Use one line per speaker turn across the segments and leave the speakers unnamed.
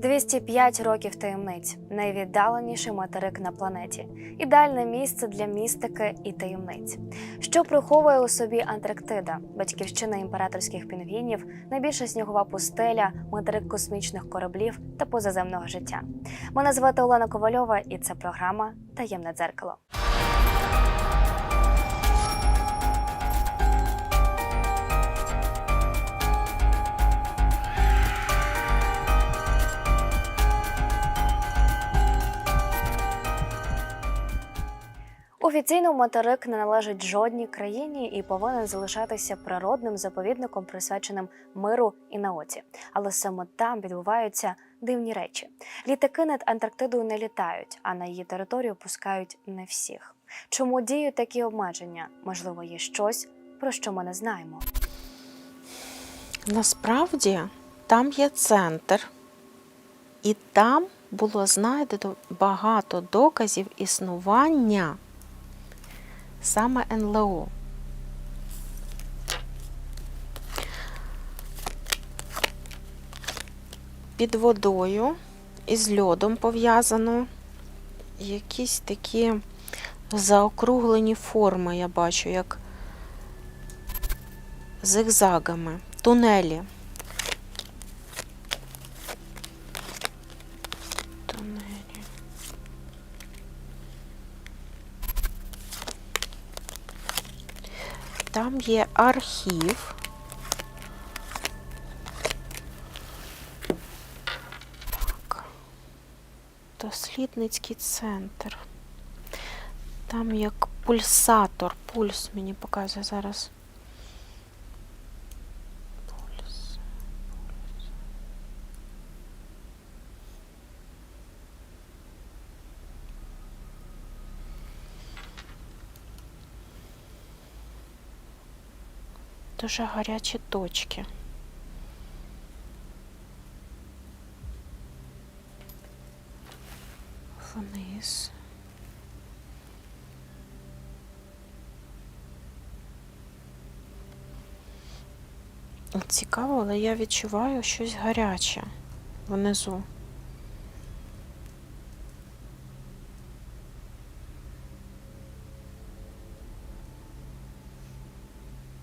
205 років таємниць найвіддаленіший материк на планеті, ідеальне місце для містики і таємниць. Що приховує у собі Антарктида, батьківщина імператорських пінгвінів, найбільша снігова пустеля, материк космічних кораблів та позаземного життя. Мене звати Олена Ковальова, і це програма Таємне дзеркало. Офіційно материк не належить жодній країні і повинен залишатися природним заповідником, присвяченим миру і науці. Але саме там відбуваються дивні речі. Літаки над Антарктидою не літають, а на її територію пускають не всіх. Чому діють такі обмеження? Можливо, є щось, про що ми не знаємо.
Насправді там є центр, і там було знайдено багато доказів існування саме НЛО. Під водою із льодом пов'язано якісь такі заокруглені форми, я бачу, як зигзагами, тунелі. Тунелі. Там є архів. Так. Дослідницький центр. Там як пульсатор, пульс мені показує зараз. Пульс. Дуже гарячі точки. Вниз. Цікаво, але я відчуваю щось гаряче внизу.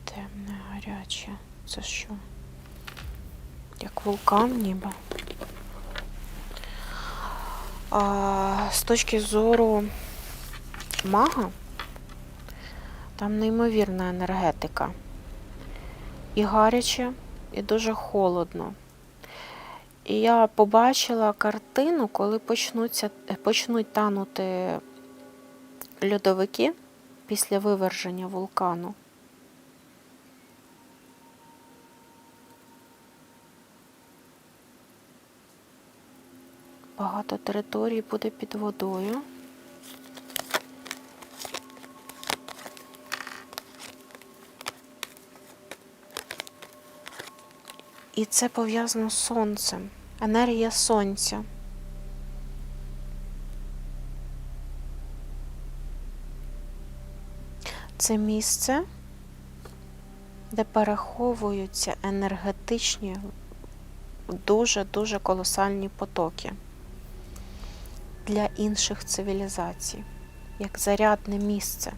Темне, гаряче. Це що? Як вулкан ніби. А, з точки зору мага, там неймовірна енергетика. І гаряче, і дуже холодно. І я побачила картину, коли почнуться, почнуть танути льодовики після виверження вулкану. Багато територій буде під водою. І це пов'язано з сонцем. Енергія сонця. Це місце, де переховуються енергетичні, дуже-дуже колосальні потоки для інших цивілізацій, як зарядне місце.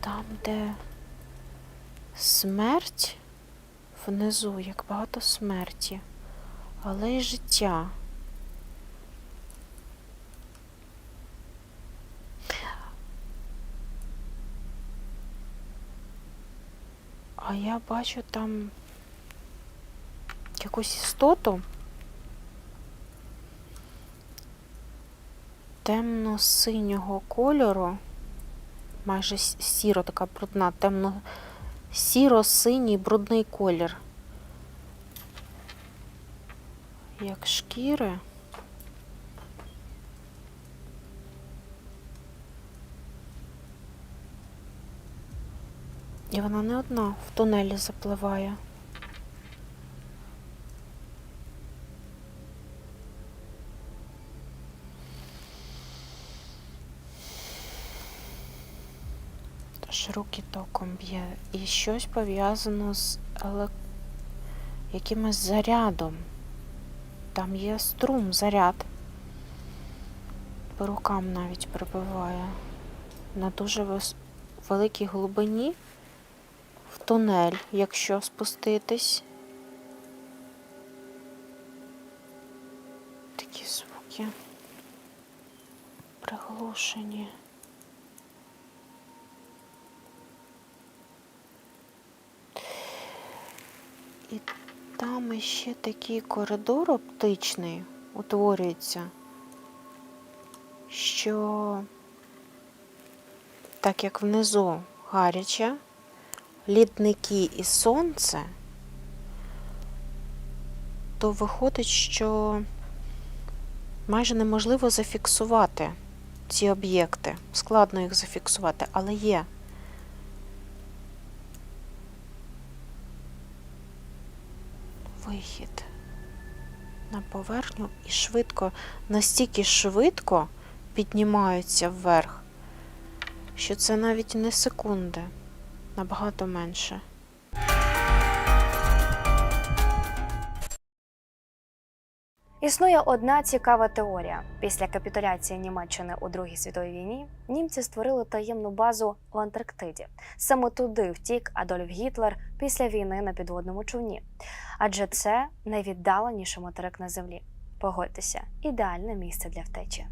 Там, де смерть внизу, як багато смерті, але й життя. А я бачу там якусь істоту темно-синього кольору, майже сіро така брудна, темно сіро-синій брудний колір. Як шкіри. І вона не одна в тунелі запливає. Тож руки током б'є. І щось пов'язано з еле... якимось зарядом. Там є струм, заряд. По рукам навіть прибиває. На дуже вис... великій глибині тунель, якщо спуститись. Такі звуки приглушені. І там ще такий коридор оптичний утворюється, що так як внизу гаряче, лідники і сонце, то виходить, що майже неможливо зафіксувати ці об'єкти. Складно їх зафіксувати, але є. Вихід на поверхню і швидко, настільки швидко піднімаються вверх, що це навіть не секунди, набагато менше.
Існує одна цікава теорія. Після капітуляції Німеччини у Другій світовій війні німці створили таємну базу в Антарктиді. Саме туди втік Адольф Гітлер після війни на підводному човні. Адже це найвіддаленіший материк на землі. Погодьтеся, ідеальне місце для втечі.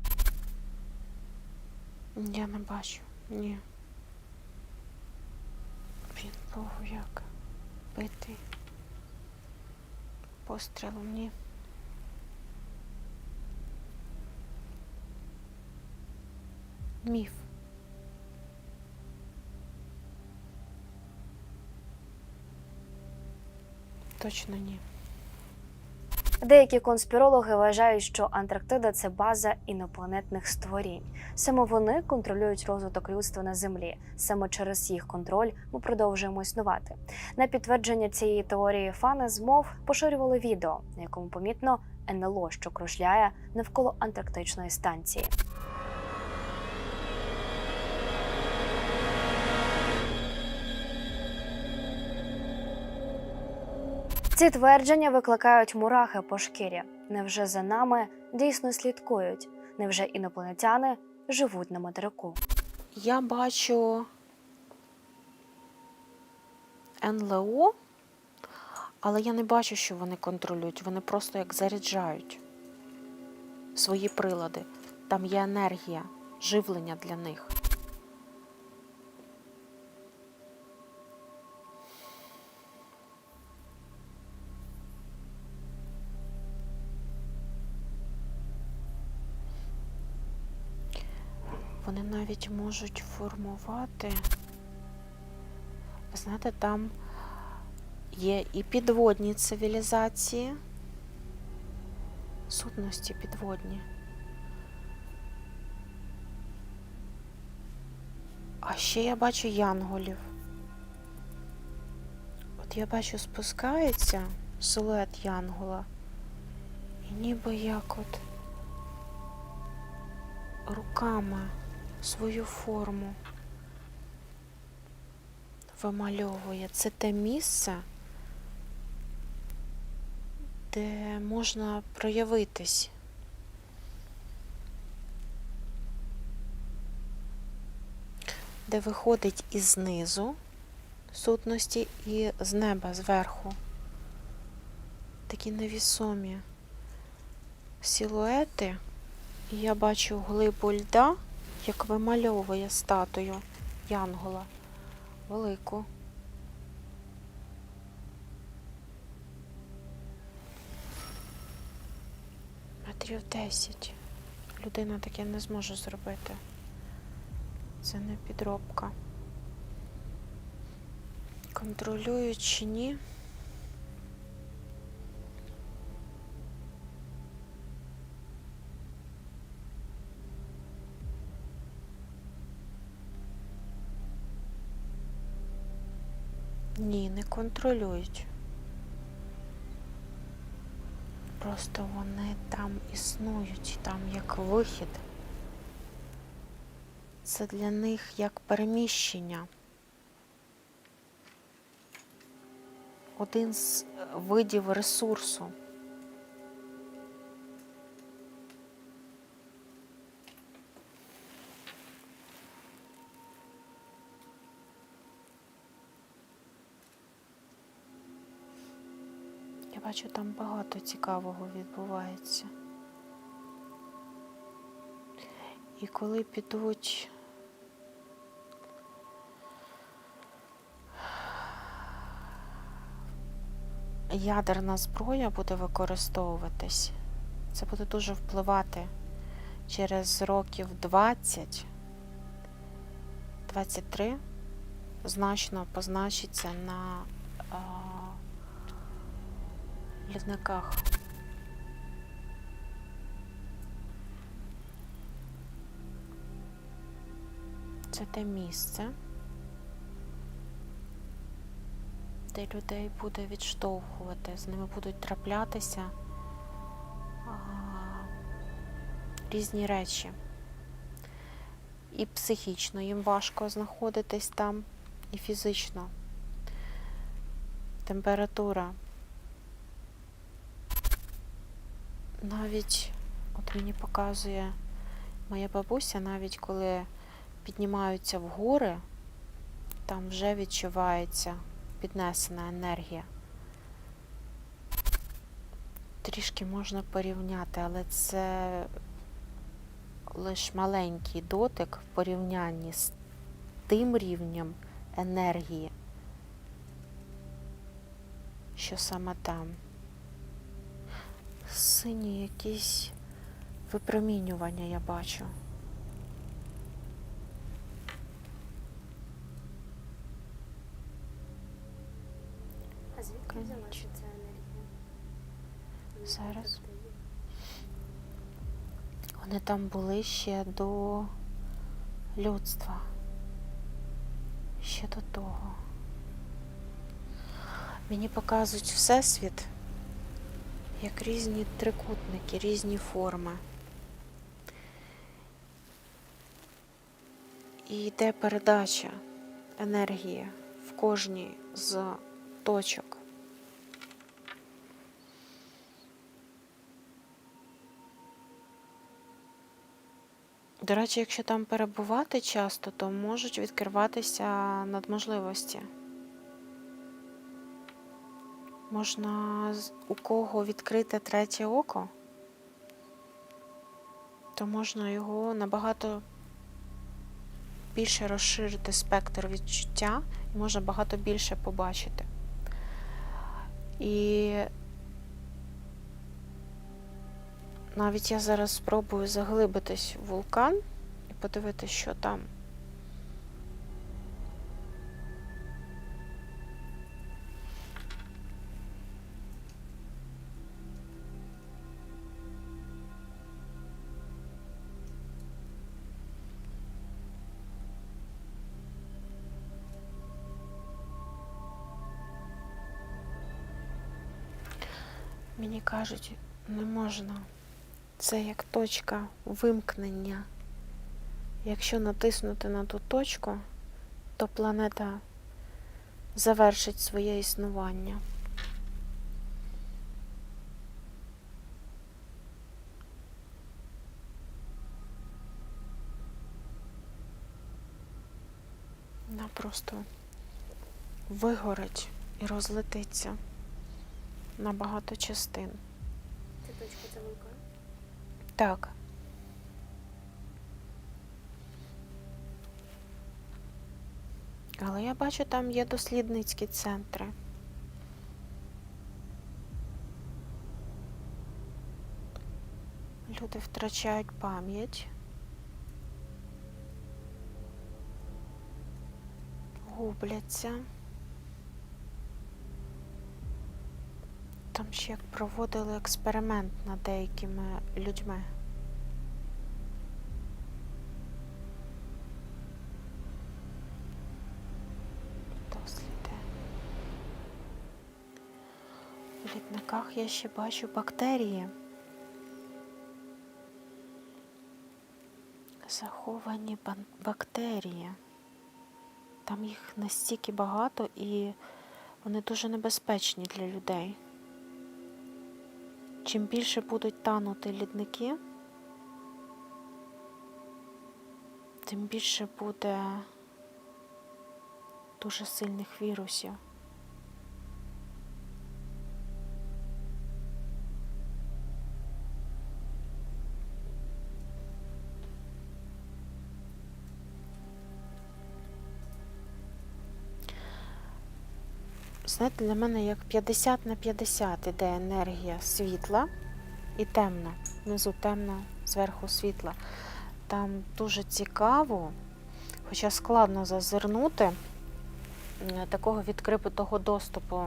Я не бачу, ні. Він Богу як бити Пострілом, ні. Міф. Точно ні.
Деякі конспірологи вважають, що Антарктида це база інопланетних створінь. Саме вони контролюють розвиток людства на землі. Саме через їх контроль ми продовжуємо існувати. На підтвердження цієї теорії фани змов поширювали відео, на якому помітно НЛО, що кружляє навколо антарктичної станції. Ці твердження викликають мурахи по шкірі. Невже за нами дійсно слідкують? Невже інопланетяни живуть на материку?
Я бачу НЛО, але я не бачу, що вони контролюють. Вони просто як заряджають свої прилади. Там є енергія, живлення для них. Навіть можуть формувати. Ви знаєте, там є і підводні цивілізації, сутності підводні. А ще я бачу янголів. От я бачу, спускається силует янгола, і ніби як от руками свою форму вимальовує. Це те місце, де можна проявитись. Де виходить із знизу сутності і з неба зверху. Такі невісомі силуети. І я бачу глибу льда, як вимальовує статую Янгола велику. Метрів 10. Людина таке не зможе зробити. Це не підробка. Контролюють чи ні? Ні, не контролюють. Просто вони там існують, там як вихід. Це для них як переміщення. Один з е, видів ресурсу. Бачу, там багато цікавого відбувається. І коли підуть ядерна зброя буде використовуватись, це буде дуже впливати через років 20, 23 значно позначиться на а, лідниках. Це те місце, де людей буде відштовхувати, з ними будуть траплятися різні речі. І психічно їм важко знаходитись там, і фізично. Температура. Навіть, от мені показує моя бабуся, навіть коли піднімаються в гори, там вже відчувається піднесена енергія. Трішки можна порівняти, але це лише маленький дотик в порівнянні з тим рівнем енергії, що саме там. Сині якісь випромінювання я бачу.
А звідки взялася ця енергія?
Зараз. Вони там були ще до людства. Ще до того. Мені показують Всесвіт як різні трикутники, різні форми. І йде передача енергії в кожній з точок. До речі, якщо там перебувати часто, то можуть відкриватися надможливості. Можна у кого відкрите третє око, то можна його набагато більше розширити спектр відчуття і можна багато більше побачити. І навіть я зараз спробую заглибитись в вулкан і подивитися, що там. Мені кажуть, не можна. Це як точка вимкнення. Якщо натиснути на ту точку, то планета завершить своє існування. Вона просто вигорить і розлетиться на багато частин.
Ця точка це вулкан?
Так. Але я бачу, там є дослідницькі центри. Люди втрачають пам'ять. Губляться. Там ще як проводили експеримент над деякими людьми. Досліди. В літниках я ще бачу бактерії. Заховані бактерії. Там їх настільки багато і Вони дуже небезпечні для людей. Чим більше будуть танути лідники, тим більше буде дуже сильних вірусів. Знаєте, для мене як 50 на 50 іде енергія світла і темна. Внизу темна, зверху світла. Там дуже цікаво, хоча складно зазирнути такого відкритого доступу,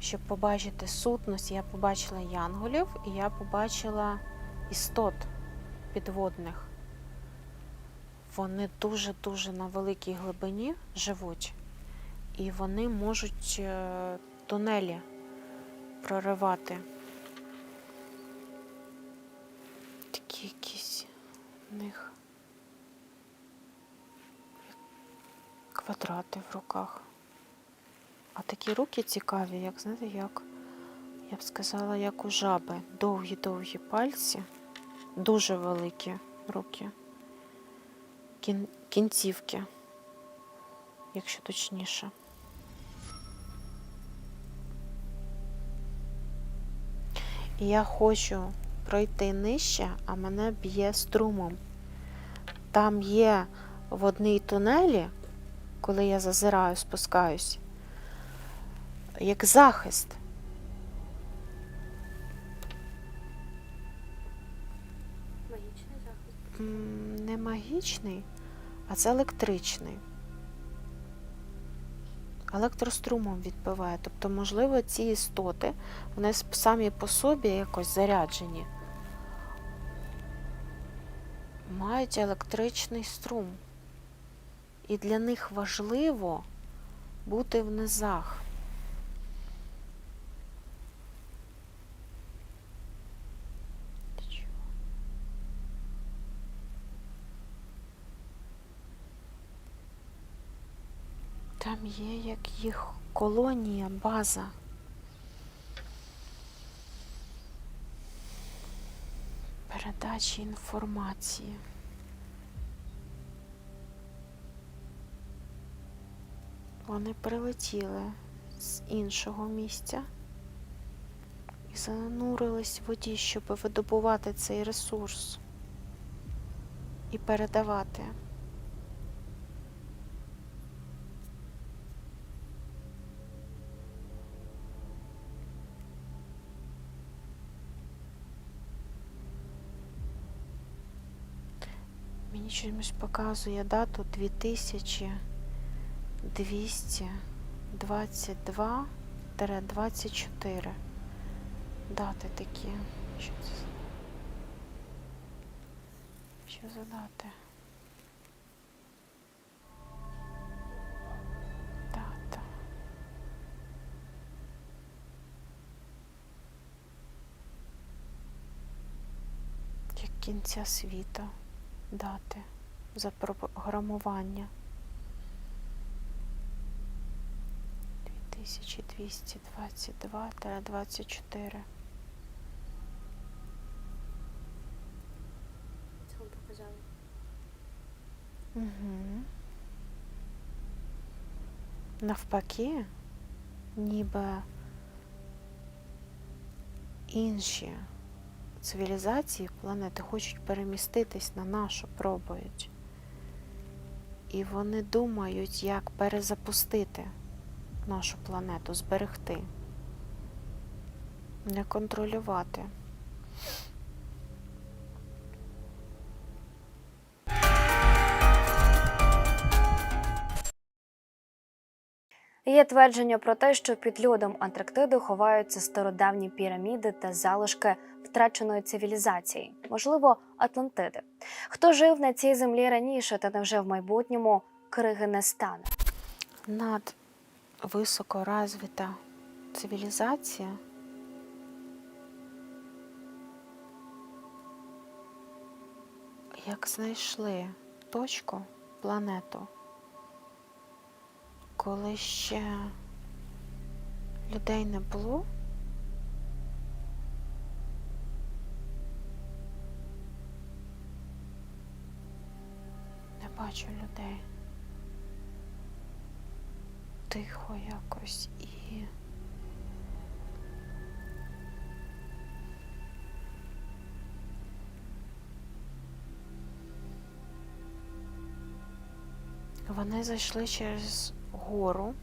щоб побачити сутність. Я побачила янголів і я побачила істот підводних. Вони дуже-дуже на великій глибині живуть і вони можуть е, тунелі проривати. Такі якісь в них квадрати в руках. А такі руки цікаві, як знаєте, як я б сказала, як у жаби. Довгі-довгі пальці, дуже великі руки, Кін... кінцівки, якщо точніше. І я хочу пройти нижче, а мене б'є струмом. Там є в одній тунелі, коли я зазираю, спускаюсь, як захист.
Магічний захист.
Не магічний, а це електричний. Електрострумом відбиває. Тобто, можливо, ці істоти, вони самі по собі якось заряджені. Мають електричний струм. І для них важливо бути в низах. Є як їх колонія, база. Передачі інформації. Вони прилетіли з іншого місця і занурились в воді, щоб видобувати цей ресурс і передавати. Мені чомусь показує дату 2222-24. Дати такі. Що це? Що за дати? Дата. Як кінця світу дати запрограмування. 2222-24.
Це вам показали.
Угу. Навпаки, ніби інші цивілізації планети хочуть переміститись на нашу, пробують. І вони думають, як перезапустити нашу планету, зберегти, не контролювати.
Є твердження про те, що під льодом Антарктиди ховаються стародавні піраміди та залишки втраченої цивілізації, можливо, Атлантиди. Хто жив на цій землі раніше та невже в майбутньому криги не стане?
над високоразвита цивілізація як знайшли точку, планету, коли ще людей не було. Бачу людей. Тихо якось і. Вони зайшли через гору.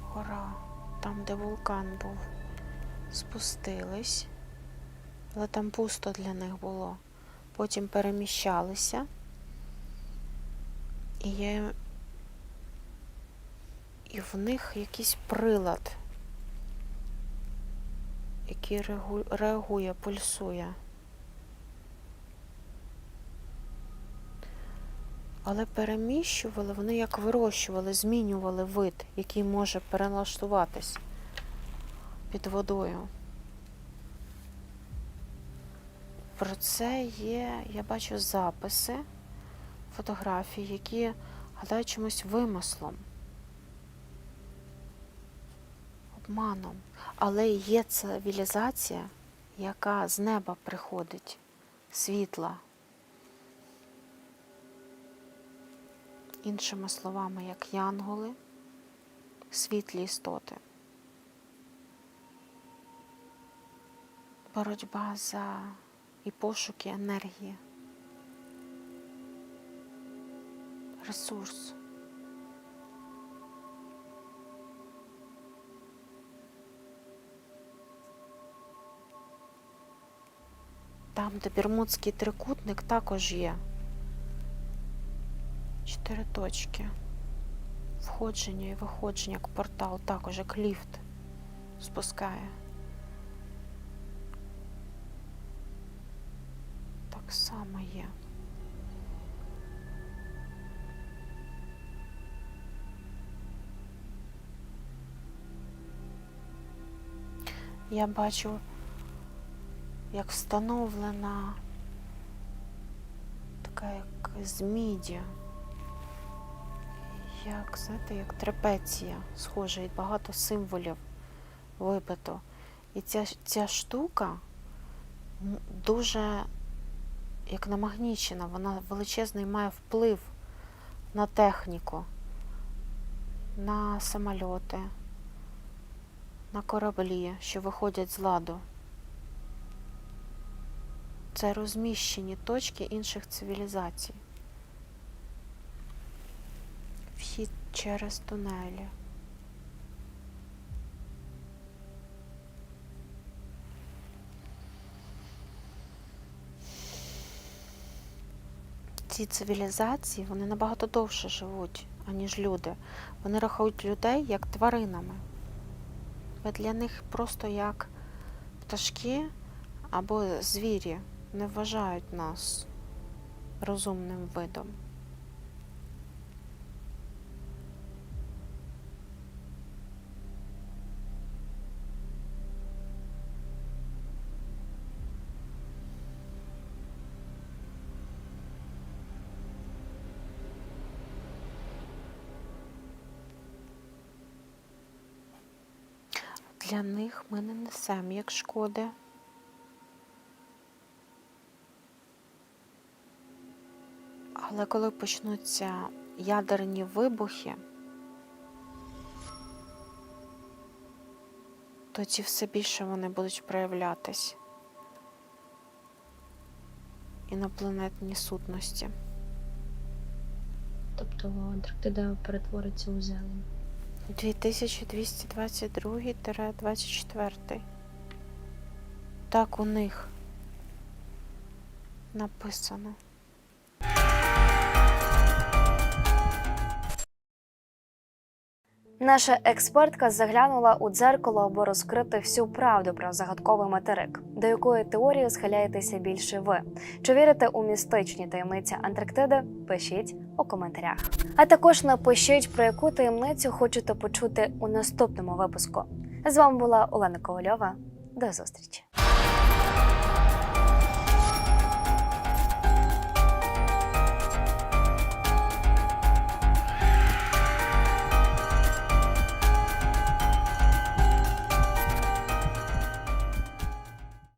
Гора, там, де вулкан був, спустились, але там пусто для них було. Потім переміщалися. І є. І в них якийсь прилад, який реагує, пульсує. Але переміщували, вони як вирощували, змінювали вид, який може перелаштуватись під водою. Про це є, я бачу записи, фотографії, які гадають чомусь вимислом, обманом. Але є цивілізація, яка з неба приходить, світла. іншими словами, як янголи, світлі істоти. Боротьба за і пошуки енергії, ресурс. Там, де Бермудський трикутник, також є чотири точки. Входження і виходження як портал, також як ліфт спускає. Так само є. Я бачу, як встановлена така як з міді як, знаєте, як трапеція, схоже, і багато символів вибито. І ця, ця штука дуже як намагнічена, вона величезний має вплив на техніку, на самольоти, на кораблі, що виходять з ладу. Це розміщені точки інших цивілізацій. Вхід через тунелі. Ці цивілізації вони набагато довше живуть, аніж люди. Вони рахують людей як тваринами. Ви для них просто як пташки або звірі не вважають нас розумним видом. Для них ми не несемо як шкоди. Але коли почнуться ядерні вибухи, тоді все більше вони будуть проявлятись інопланетні сутності.
Тобто Антарктида перетвориться у зелень.
2222-24. Так у них написано.
Наша експертка заглянула у дзеркало, аби розкрити всю правду про загадковий материк, до якої теорії схиляєтеся більше ви. Чи вірите у містичні таємниці Антарктиди? Пишіть у коментарях. А також напишіть, про яку таємницю хочете почути у наступному випуску. З вами була Олена Ковальова. До зустрічі!